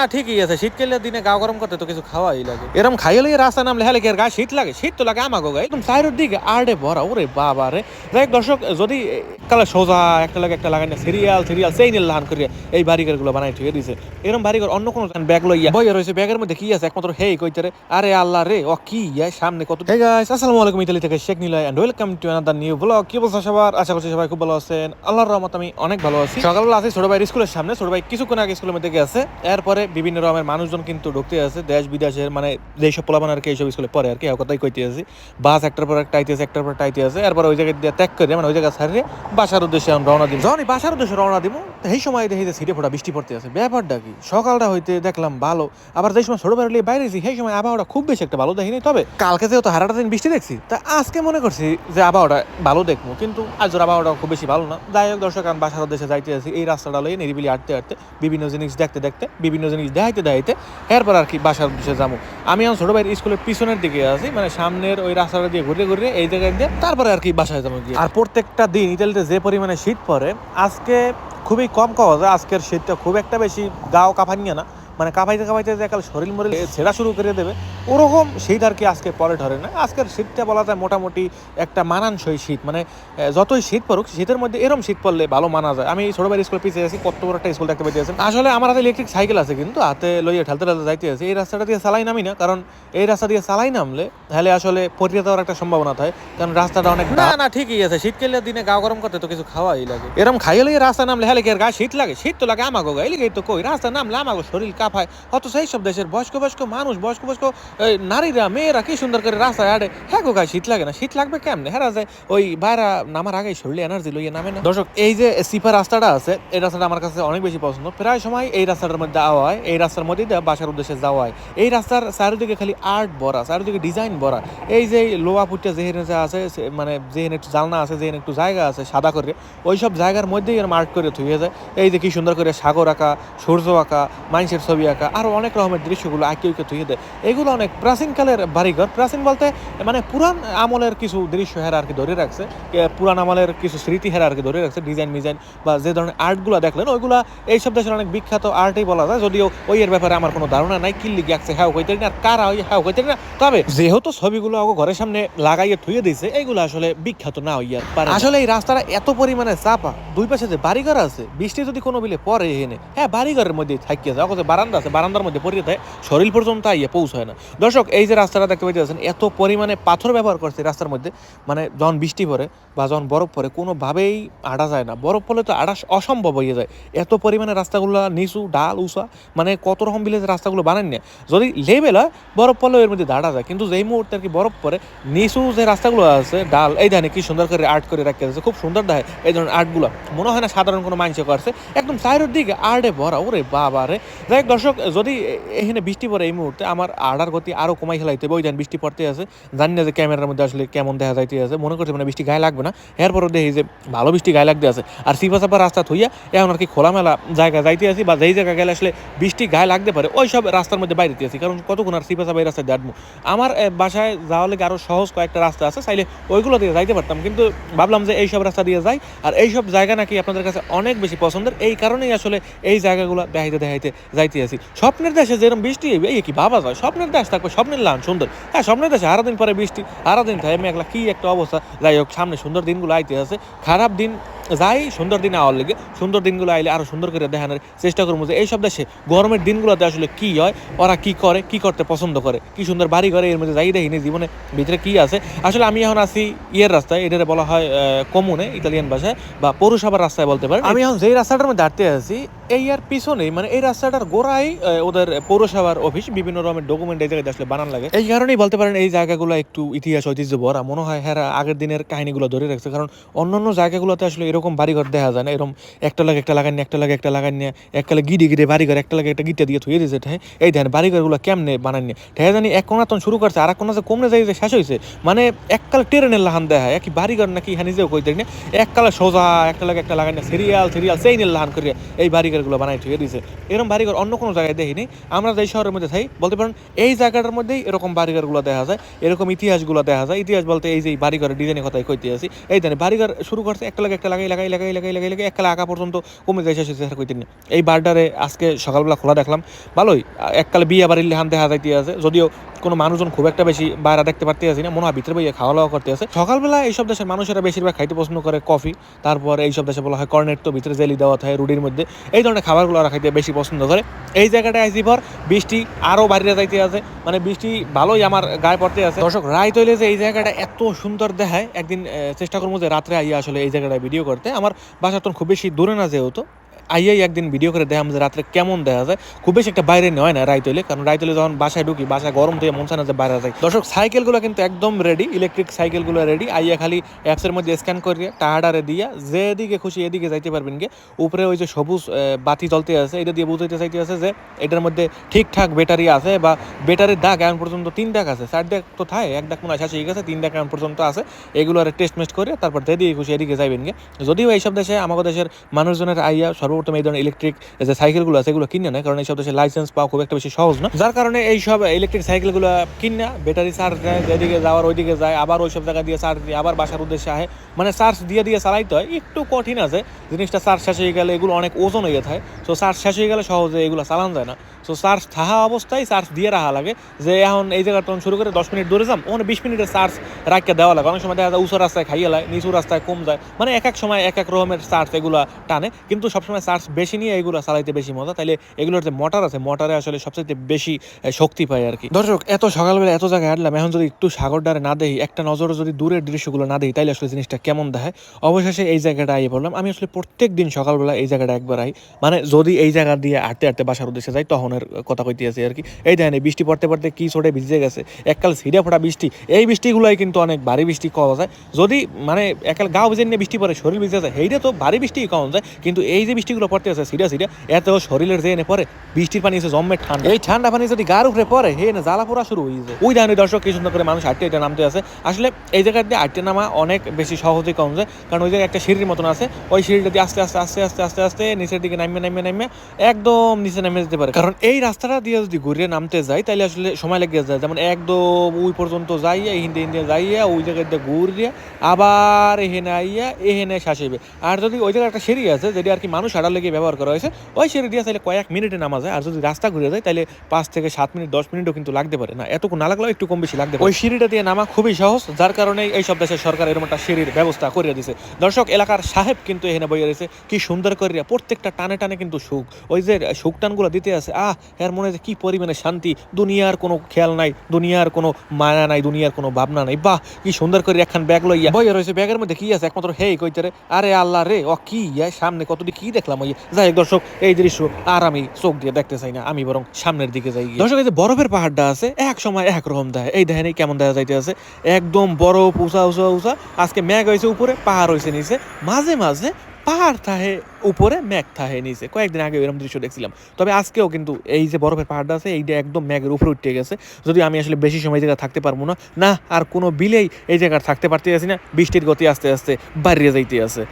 না ঠিকই আছে। শীতকালের দিনে গা গরম করতে তো কিছু খাওয়াই লাগে। এরকম খাইলে রাস্তা নামলে হেলে আর গায়ে শীত লাগে? শীত তো লাগে আমাকে গায়ে। একদম চাইরের দিকে আড়ে ভরা ওরে বাবা রে। দেখ দর্শক যদি কালে সোজা একটা লাগে একটা লাগাই না সিরিয়াল সিরিয়াল সেই নীল লাহান করিয়া এই বাড়িঘরগুলো বানাই থুয়ে দিছে। এরকম বাড়িঘর অন্য কোনো ব্যাগ লইয়া। বইয়া রয়েছে ব্যাগের মধ্যে কি আছে? একমাত্র হেই কইতে রে। আরে আল্লাহ রে ও কি ইয়া সামনে কত হে গাইস আসসালামু আলাইকুম ইতালি থেকে Sheikh Niloy and welcome to another new blog কি বলছো সবার? আশা করছি সবাই খুব ভালো আছেন। আল্লাহর রহমত আমি অনেক ভালো আছি। সকালবেলা আছি ছোট ভাইয়ের স্কুলের সামনে। ছোট ভাই কিছুক্ষণ আগে স্কুলের মধ্যে গেছে। এরপরে বিভিন্ন রকমের মানুষজন কিন্তু ঢুকতে আছে, দেশ বিদেশের মানে যেসব পোলাপান আর কি এইসব স্কুলে পড়ে আর কি কথাই কইতে আছি। বাস একটার পর একটা আইতেছে, একটার পর একটা আইতেছে এরপর ওই জায়গায় ত্যাগ করে মানে ওই জায়গা ছাড়িয়ে বাসার উদ্দেশ্যে রওনা দিব। যখন বাসার উদ্দেশ্যে রওনা দিব, সেই সময় দেখি যে সিটে ফোটা বৃষ্টি পড়তে আছে। ব্যাপারটা কি? সকালটা হইতে দেখলাম ভালো, আবার যে সময় ছোট বেরোলে বাইরে সেই সময় আবহাওয়াটা খুব বেশি একটা ভালো দেখিনি তবে কালকে যেহেতু হারাটা দিন বৃষ্টি দেখছি, তা আজকে মনে করছি যে আবহাওয়াটা ভালো দেখব, কিন্তু আজকের আবহাওয়াটা খুব বেশি ভালো না। যাই হোক দর্শক, আমি বাসার উদ্দেশ্যে যাইতে আছি, এই রাস্তাটা লইয়ে নিরিবিলি হাঁটতে হাঁটতে, বিভিন্ন জিনিস দেখতে দেখতে, বিভিন্ন জিনিস দেখাইতে দেখাইতে এরপর আর কি বাসার উদ্দেশ্যে যাব আমি আমার ছোট ভাইয়ের স্কুলের পিছনের দিকে আছি মানে সামনের ওই রাস্তাটা দিয়ে ঘুরে ঘুরে এই জায়গায় দিয়ে তারপরে আর কি বাসায় যাব গিয়ে। আর প্রত্যেকটা দিন ইতালিতে যে পরিমাণে শীত পড়ে, আজকে খুবই কম কওয়া যায়, আজকের শীতটা খুব একটা বেশি গাও কাঁপানিয়ে না। মানে কাঁপাইতে কাঁপাইতে যে একাল শরীর মরিল ছেঁড়া শুরু করে দেবে। ওরকম শীত আর কি আজকে পরে ধরে না। আজকের শীতটা বলা যায় মোটামুটি একটা মানানসই শীত। মানে যতই শীত পড়ুক শীতের মধ্যে এরম শীত পড়লে ভালো মানা যায়। আমি ছোট ভাই স্কুল পিছিয়ে আছি কত বড় একটা স্কুল দেখতে পেতে আসলে আমার হাতে ইলেকট্রিক সাইকেল আছে কিন্তু হাতে লইয়ে ঠেলতে ঠেলতে যাইতে আছে এই রাস্তাটা দিয়ে চালাই নামি না কারণ এই রাস্তা দিয়ে চালাই নামলে তাহলে আসলে পড়িয়ে দেওয়ার একটা সম্ভাবনা থাকে। কারণ রাস্তাটা অনেক না না ঠিকই আছে। শীতকালের দিনে গা গরম করতে তো কিছু খাওয়াই লাগে। এরকম খাইলে রাস্তা নামলে আর গায়ে শীত লাগে শীত তো লাগে আমাকে গাইলে তো কই? রাস্তা নামলে আমাকে শরীর কাঁপায় অত সেই সব দেশের বয়স্ক বয়স্ক মানুষ, বয়স্ক বয়স্ক নারীরা, মেয়েরা কি সুন্দর করে রাস্তায় আড়ে হ্যাঁ গো গায়ে শীত লাগে না। শীত লাগবে কেমনে? হেরা যায় ওই বাইরা নামার আগে শরীরে এনার্জি লইয়ে নামে না। দর্শক, এই যে সিপা রাস্তাটা আছে, এই রাস্তাটা আমার কাছে অনেক বেশি পছন্দ। প্রায় সময় এই রাস্তাটার মধ্যে যাওয়া হয়, এই রাস্তার মধ্যে বাসার উদ্দেশ্যে যাওয়া হয়। এই রাস্তার চারিদিকে খালি আর্ট ভরা, চারিদিকে ডিজাইন ভরা। এই যে লোয়া ফুটে যেখানে যা আছে মানে যেহেন একটু জালনা আছে যেহেন একটু জায়গা আছে সাদা করে ওই সব জায়গার মধ্যেই এরকম আর্ট করে থুয়ে যায়। এই যে কি সুন্দর করে সাগর আঁকা, সূর্য আঁকা, মানুষের ছবি আঁকা, আরও অনেক রকমের দৃশ্যগুলো আঁকে উঁকে থুয়ে দেয়। এগুলো অনেক প্রাচীনকালের বাড়িঘর। প্রাচীন বলতে মানে পুরান আমলের কিছু দৃশ্য হেরা আর কি ধরে রাখছে। পুরান আমলের কিছু স্মৃতি হেরা আর কি ধরে রাখছে, ডিজাইন মিজাইন বা যে ধরনের আর্টগুলো দেখলেন, ওইগুলা এইসব দেশের অনেক বিখ্যাত আর্টই বলা যায়। যদিও ওই এর ব্যাপারে আমার কোনো ধারণা নাই কিল্লি গেছে হ্যাঁ হইতে না কারা ওই হ্যাঁ হইতে না। তবে যেহেতু ছবিগুলো ঘরের সামনে লাগাইয়ে থুয়ে দিয়েছে এইগুলো আসলে বিখ্যাত না হইয়ার পারে আসলে এই রাস্তাটা এত পরিমাণে চাপা, দুই পাশে যে বাড়িঘর আছে, বৃষ্টি যদি কোনো বিলে পরে এনে হ্যাঁ বাড়িঘরের মধ্যে থাকিয়ে যায়। অথচ বারান্দা আছে, বারান্দার মধ্যে পড়িয়ে দেয়, শরীর পর্যন্ত আইয়ে পৌঁছায় না। দর্শক, এই যে রাস্তাটা দেখতে পাইতেছেন এত পরিমাণে পাথর ব্যবহার করছে রাস্তার মধ্যে মানে যখন বৃষ্টি পড়ে বা যখন বরফ পড়ে, কোনোভাবেই আড়া যায় না। বরফ পড়লে তো আড়া অসম্ভব হয়ে যায়। এত পরিমাণে রাস্তাগুলো নিচু, ডাল উঁচা মানে কত রকম বিলে যে রাস্তাগুলো বানান না। যদি লেভেল হয়, বরফ পড়লেও এর মধ্যে দাঁড়া যায়। কিন্তু যেই মুহূর্তে আর কি বরফ পড়ে, নিচু যে রাস্তাগুলো আছে, ডাল, এই ধানে কি সুন্দর করে আর্ট করে রাখতে আছে খুব সুন্দর দেয় এই ধরনের আর্টগুলো। মনে হয় না সাধারণ কোনো মানুষ করছে। একদম চাইরের দিকে আর্টে ভরা, ওরে বাবা রে যাই দর্শক, যদি এখানে বৃষ্টি পড়ে এই মুহূর্তে, আমার আড়ার গতি আরও কমাই খেলাইতে ওই দেন বৃষ্টি পড়তে আছে, জানি না যে ক্যামেরার মধ্যে আসলে কেমন দেখা যাইতে আছে। মনে করছে মানে বৃষ্টি গায়ে লাগবে না। এরপরও দেখি যে ভালো বৃষ্টি গায়ে লাগতে আছে। আর সিপা চাপা রাস্তা থইয়া এখন আর কি খোলামেলা জায়গা যাইতে আছি বা যেই জায়গা গেলে আসলে বৃষ্টি গায়ে লাগতে পারে, ওই সব রাস্তার মধ্যে বাইরে আছি। কারণ কতক্ষণ আর সিপা চাপা এই রাস্তায় দাঁড়বো আমার বাসায় যাওয়া লেগে আরও সহজ কয়েকটা রাস্তা আছে, চাইলে ওইগুলো দিয়ে যাইতে পারতাম। কিন্তু ভাবলাম যে এইসব রাস্তা দিয়ে যাই, আর এইসব জায়গা নাকি আপনাদের কাছে অনেক বেশি পছন্দের। এই কারণেই আসলে এই জায়গাগুলো দেখাইতে দেখাইতে যাইতে আছি। স্বপ্নের দেশে যেরকম বৃষ্টি, এই কি বাবা যায়? স্বপ্নের দেশ থাকবে, স্বপ্নের লান সুন্দর। হ্যাঁ স্বপ্নের দেশে দিন পরে বৃষ্টি আরও দিন থাকে মেঘলা কি একটা অবস্থা। যাই হোক, সামনে সুন্দর দিনগুলো আইতে আছে। খারাপ দিন যাই সুন্দর দিন আওয়ার লেগে সুন্দর দিনগুলো আইলে আরও সুন্দর করে দেখানোর চেষ্টা করব যে এইসব দেশে গরমের দিনগুলোতে আসলে কি হয় ওরা কি করে কি করতে পছন্দ করে কি সুন্দর বাড়ি ঘরে এর মধ্যে যাই দেখিনি জীবনে ভিতরে কি আছে। আসলে আমি এখন আছি ইয়ের রাস্তায় এটারে বলা হয় কমুনে ইতালিয়ান ভাষায় বা পৌরসভার রাস্তায় বলতে পারেন। আমি এখন যেই রাস্তাটার মধ্যে দাঁড়তে আছি এই আর পিছনেই মানে এই রাস্তাটার গোড়াই ওদের পৌরসভার অফিস বিভিন্ন রকমের ডকুমেন্ট এই জায়গায় আসলে বানান লাগে। এই কারণেই বলতে পারেন এই জায়গাগুলো একটু ইতিহাস ঐতিহ্য ভরা মনে হয় হ্যাঁ আগের দিনের কাহিনীগুলো ধরে রাখছে কারণ অন্যান্য জায়গাগুলোতে আসলে এরকম বাড়িঘর দেখা যায় না এরকম একটা লাগে একটা লাগান একটা লাগে একটা লাগান নিয়ে এককালে গিডে গিডে বাড়িঘর, একটা লাগে একটা গিটা দিয়ে থুয়ে দিয়েছে ঠে এই দেখেন বাড়িঘরগুলো কেমনে বানান নিয়ে। ঠেয়া জানি এক কোনা তখন শুরু করছে আর এক কোনা যে কমনে যে শেষ হয়েছে মানে এককালে ট্রেনের লাহান দেখা হয় কি বাড়িঘর নাকি হ্যাঁ নিজেও কইতে না। এককালে সোজা, একটা লাগে একটা লাগান সিরিয়াল সিরিয়াল সেই নীল লাহান করিয়া এই বাড়িঘরগুলো বানাই থুয়ে দিয়েছে এরকম বাড়িঘর অন্য কোনো জায়গায় দেখিনি। আমরা যেই শহরের মধ্যে থাই, বলতে পারেন এই জায়গাটার মধ্যেই এরকম বাড়িঘরগুলো দেখা যায়, এরকম ইতিহাসগুলো দেখা যায়। ইতিহাস বলতে এই যে বাড়িঘরের ডিজাইনের কথাই কইতে আছি এই জানি বাড়িঘর শুরু করছে, একটা লাগে একটা লাগাই লাগাই এলাকায় এলাকায় এলাকায় এলাকায় এক এককালে আঁকা পর্যন্ত কমে যায়, শেষ হয়েছে কইতেন এই বারডারে আজকে সকালবেলা খোলা দেখলাম। ভালোই এককালে বিয়ে বাড়ির হান দেখা যাইতে আছে। যদিও কোনো মানুষজন খুব একটা বেশি বাইরে দেখতে পারতে আসি না, মনে হয় ভিতরে বইয়ে খাওয়া দাওয়া করতে আছে সকালবেলা এইসব দেশের মানুষেরা বেশিরভাগ খাইতে পছন্দ করে কফি, তারপর এইসব দেশে বলা হয় কর্নেট তো, ভিতরে জেলি দেওয়া থাকে রুটির মধ্যে। এই ধরনের খাবারগুলো ওরা খাইতে বেশি পছন্দ করে। এই জায়গাটায় আইসি পর বৃষ্টি আরও বাইরে যাইতে আছে মানে বৃষ্টি ভালোই আমার গায়ে পড়তে আছে। দর্শক, রায় তৈলে যে এই জায়গাটা এত সুন্দর দেখায়, একদিন চেষ্টা করব যে রাত্রে আইয়া আসলে এই জায়গাটায় ভিডিও করতে। আমার বাসা তো খুব বেশি দূরে না যেহেতু। আইয়াই একদিন ভিডিও করে দেখাম যে রাত্রে কেমন দেখা যায়। খুব বেশি একটা বাইরে নয় না রাইতলে কারণ রাইতলে যখন বাসায় ঢুকি, বাসায় গরম থেকে মন চায় যে বাইরে যায় দর্শক, সাইকেলগুলো কিন্তু একদম রেডি ইলেকট্রিক সাইকেলগুলো রেডি আইয়া খালি অ্যাপসের মধ্যে স্ক্যান করিয়ে, টাহাডারে দিয়া যেদিকে খুশি এদিকে যাইতে পারবেন গে উপরে ওই যে সবুজ বাতি জ্বলতে আছে, এটা দিয়ে বুঝাইতে চাইতে আছে যে এটার মধ্যে ঠিকঠাক ব্যাটারি আছে বা ব্যাটারির দাগ এখন পর্যন্ত তিন দাগ আছে। চার দাগ তো থাকে এক দাগ মনে হয় হয়ে গেছে, তিন দাগ এখন পর্যন্ত আছে। এগুলো আর টেস্ট মেস্ট করে তারপর যেদিকে খুশি এদিকে যাইবেন গে যদিও এইসব দেশে আমাদের দেশের মানুষজনের আইয়া সর্বপ্রথম এই ধরনের ইলেকট্রিক যে সাইকেলগুলো আছে, এগুলো কিনে নেয়, কারণ এইসব দেশে লাইসেন্স পাওয়া খুব একটা বেশি সহজ না। যার কারণে এইসব ইলেকট্রিক সাইকেলগুলো কিনা ব্যাটারি চার্জ যেদিকে যাওয়ার ওইদিকে যায়, আবার ওইসব জায়গা দিয়ে চার্জ দিয়ে আবার বাসার উদ্দেশ্যে আহে। মানে চার্জ দিয়ে দিয়ে চালাইতে হয়, একটু কঠিন আছে, জিনিসটা চার্জ শেষ হয়ে গেলে এগুলো অনেক ওজন হয়ে থাকে তো চার্জ শেষ হয়ে গেলে সহজে এগুলো চালানো যায় না। তো চার্জ থাহা অবস্থায় চার্জ দিয়ে রাখা লাগে, যে এখন এই জায়গাটা তখন শুরু করে দশ মিনিট দূরে যাম ওখানে বিশ মিনিটের চার্জ রাখিয়ে দেওয়া লাগে। অনেক সময় দেখা যায় উঁচু রাস্তায় খাইয়ে লাগে নিচু রাস্তায় কম যায়। মানে এক এক সময় এক এক রকমের চার্জ এগুলো টানে, কিন্তু সবসময় চার্জ বেশি নিয়ে এগুলো চালাইতে বেশি মজা। তাইলে এগুলোর যে মোটর আছে, মোটরে আসলে সবচেয়ে বেশি শক্তি পায় আর কি। দর্শক, এত সকালবেলা এত জায়গায় হাঁটলাম, এখন যদি একটু সাগর ডারে না দেই একটা নজরে যদি দূরের দৃশ্যগুলো না দেই তাইলে আসলে জিনিসটা কেমন দেখায়? অবশেষে এই জায়গাটা আইয়ে পড়লাম। আমি আসলে প্রত্যেক দিন সকালবেলা এই জায়গাটা একবার আই। মানে যদি এই জায়গা দিয়ে হাঁটতে হাঁটতে বাসার উদ্দেশ্যে যাই, তখনের কথা কইতে আছে আর কি। এই দেখেন বৃষ্টি পড়তে পড়তে কি ছোটে ভিজে গেছে। এককাল ছিঁড়ে ফোটা বৃষ্টি। এই বৃষ্টিগুলোই কিন্তু অনেক ভারী বৃষ্টি কওয়া যায়। যদি মানে একাল গাও ভিজে নিয়ে বৃষ্টি পড়ে, শরীর ভিজে যায় এইটা তো ভারী বৃষ্টি কম যায়। কিন্তু এই যে বৃষ্টিগুলো পড়তে আছে, সিরিয়া সিরিয়া। এত শরীরের যে এনে পড়ে, বৃষ্টির পানি এসে জমে ঠান্ডা। এই ঠান্ডা পানি যদি গার উপরে পড়ে, হে না, জ্বালা পোড়া শুরু হয়ে যায়। ওই দানি দর্শক কি সুন্দর করে মানুষ হাঁটতে এটা নামতে আছে। আসলে এই জায়গা দিয়ে হাঁটতে নামা অনেক বেশি সহজে কম যায়। কারণ ওই জায়গায় একটা সিঁড়ির মতন আছে। ওই সিঁড়িটা দিয়ে আস্তে আস্তে আস্তে আস্তে আস্তে আস্তে নিচের দিকে নামিয়ে নামিয়ে নামে একদম নিচে নেমে যেতে পারে। কারণ এই রাস্তাটা দিয়ে যদি ঘুরিয়ে নামতে যাই তাহলে আসলে সময় লেগে যায়। যেমন একদম ওই পর্যন্ত যাইয়া, হিন্দে হিন্দে যাইয়া, ওই জায়গায় দিয়ে ঘুরিয়ে আবার এহেনে আইয়া, এহেনে শাসিবে। আর যদি ওই জায়গায় একটা সিঁড়ি আছে, যেটি আর কি মানুষ হাঁটার লেগে ব্যবহার করা হয়েছে। ওই সিঁড়ি দিয়ে তাহলে কয়েক মিনিটে নামা যায়, আর যদি রাস্তা ঘুরে যায় তাহলে পাঁচ থেকে সাত মিনিট, দশ মিনিটও কিন্তু লাগতে পারে। না এতক্ষণ না লাগলেও একটু কম বেশি লাগতে পারে। ওই সিঁড়িটা দিয়ে নামা খুবই সহজ, যার কারণে এই সব দেশের সরকার এরকম একটা সিঁড়ির ব্যবস্থা করে দিয়েছে দর্শক, এলাকার সাহেব কিন্তু এখানে বইয়ে রয়েছে, কি সুন্দর করে প্রত্যেকটা টানে টানে কিন্তু সুখ। ওই যে সুখ টানগুলো দিতে আছে, আহ, এর মনে যে কি পরিমাণে শান্তি। দুনিয়ার কোনো খেয়াল নাই, দুনিয়ার কোনো মায়া নাই, দুনিয়ার কোনো ভাবনা নাই। বাহ, কি সুন্দর করে একখান ব্যাগ লইয়া। বইয়ে রয়েছে, ব্যাগের মধ্যে কি আছে? একমাত্র হেই কইতে আরে আল্লাহ রে, ও কি? সামনে কতটি কি দেখলাম? ওই যাই দর্শক, এই দৃশ্য আর আমি চোখ দিয়ে দেখতে চাই না, আমি বরং সামনের দিকে যাই দর্শক, এই যে বরফের পাহাড়টা আছে, এক সময় এক রকম দেয়। এই দেখেন কেমন দেখা যাইতে আছে। একদম বরফ, উঁচা উঁচা উঁচা। আজকে মেঘ হয়েছে উপরে, পাহাড় হয়েছে নিচে। মাঝে মাঝে পাহাড় থাহে, উপরে মেঘ থাহে নিচে। কয়েকদিন আগে এরকম দৃশ্য দেখছিলাম। তবে আজকেও কিন্তু এই যে বরফের পাহাড়টা আছে এইটা একদম মেঘের উপরে উঠে গেছে। যদি আমি আসলে বেশি সময় এই জায়গায় থাকতে পারব না না, আর কোনো বিলেই এই জায়গায় থাকতে পারতে আছি না, বৃষ্টির গতি আস্তে আস্তে বাড়িয়ে যাইতে আছে।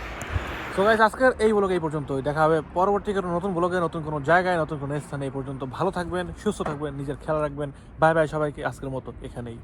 সো গাইস আজকের এই ব্লগ এই পর্যন্তই। দেখা হবে পরবর্তী কোনো নতুন ব্লগে নতুন কোনো জায়গায়, নতুন কোনো স্থানে। এই পর্যন্ত ভালো থাকবেন, সুস্থ থাকবেন, নিজের খেয়াল রাখবেন। বাই বাই সবাইকে, আজকের মতো এখানেই।